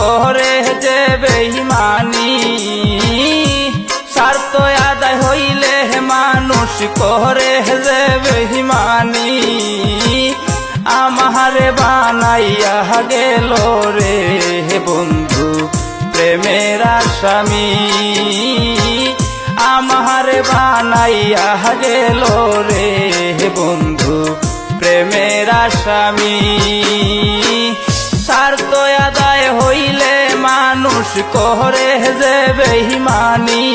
করে যে বেইমানি স্বার্থ আদায় হইলে মানুষ করে যে বেইমানি আমারে বানাইয়া গেল রে বন্ধু প্রেমের স্বামী আমারে বানাইয়া গেল রে বন্ধু প্রেমের স্বামী স্বার্থ আদায় মানুষ করে যে বেহিমানি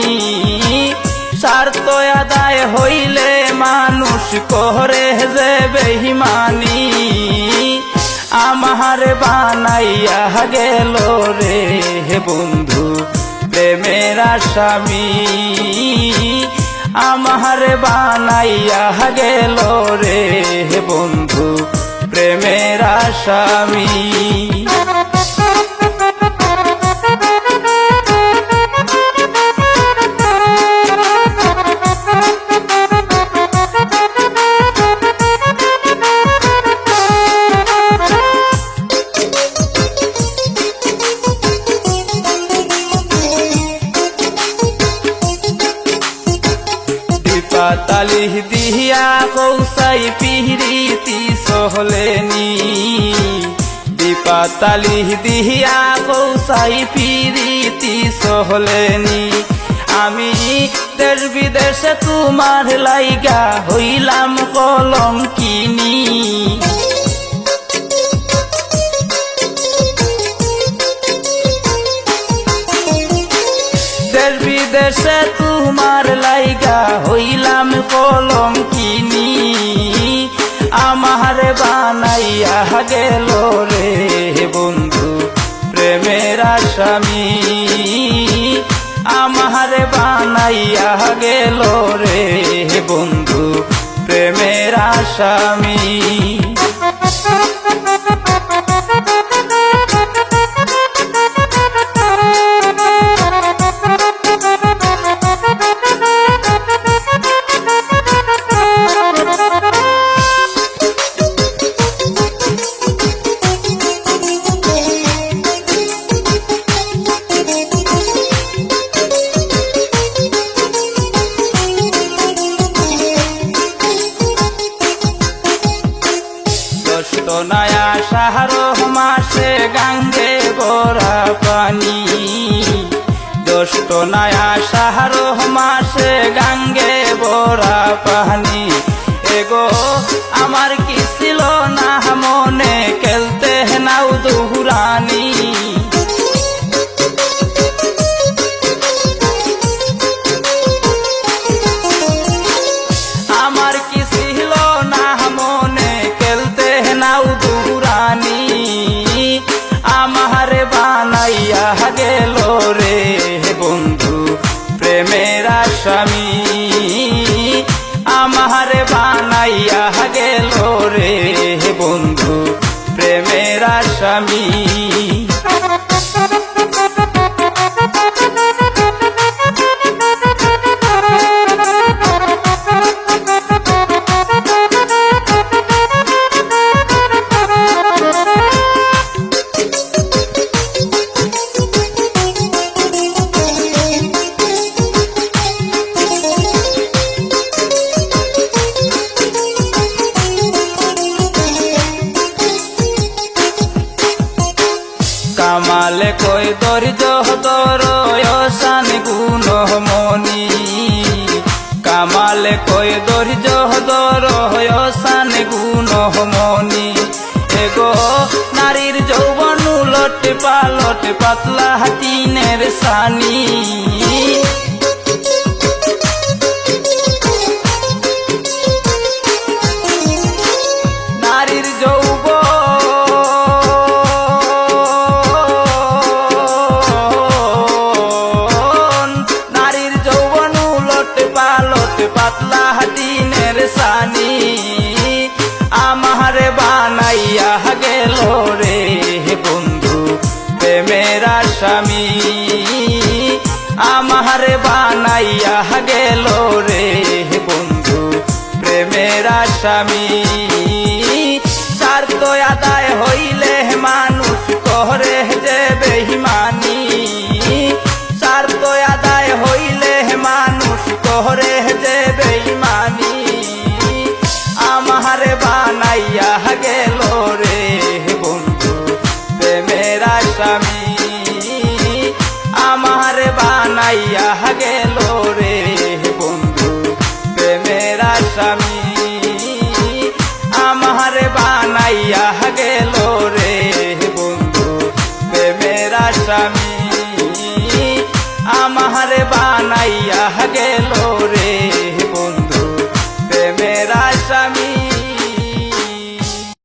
স্বার্থ আদায় হইলে মানুষ করে যে বেহিমানি আমার বানাইয়া গেল রে বন্ধু, প্রেমের স্বামী আমার বানাইয়া গেল রে বন্ধু, প্রেমের স্বামী কৌসাই পিহরিতি সহলেনি। দীপাতালি দিহিয়া কৌসাই পিরিতি সহলেনি। আমি দেশ বিদেশে তোমার লাইগা হইলাম কলম কিনি দেশ বিদেশে তোমার লাইগা হইলাম কলম আমার বানাইয়া গেল রে বন্ধু প্রেমের স্বামী আমার বানাইয়া গেল রে বন্ধু প্রেমের স্বামী নয়া সাহার মাসে গাঙ্গে গোরা পানি জ্যৈষ্ঠ নয়া সাহার মাসে গাঙ্গে বোরা পানি এগো, আমার কি ছিল না মনে? খেলতে নাও দুহুরানি। গেল রে বন্ধু প্রেমের স্বামী আমার বানাইয়া গেল রে বন্ধু প্রেমের স্বামী কামালে কই দরিজ দর শান গুণ মনি। কামালে কয় দরিজ দর শান গুণ মনি। এগো, নারীর যৌবন লট পালট পাতলা হাতিনের সানি। পাতলা হাতিনের সানি, আমারে বানাইয়া গেল রে বন্ধু, প্রেমের স্বামী আমারে বানাইয়া গেল রে বন্ধু, প্রেমের স্বামী স্বার্থ আদায় গেলো রে বন্ধু, প্রেমের আসামি। আমার বানাইয়া গেলো রে বন্ধু, প্রেমের আসামি। আমার বানাইয়া গেলো রে